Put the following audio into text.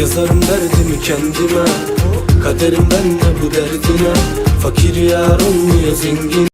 Yazarım derdimi kendime. Kaderim benle bu derdine. Fakir yar olmuyor zengine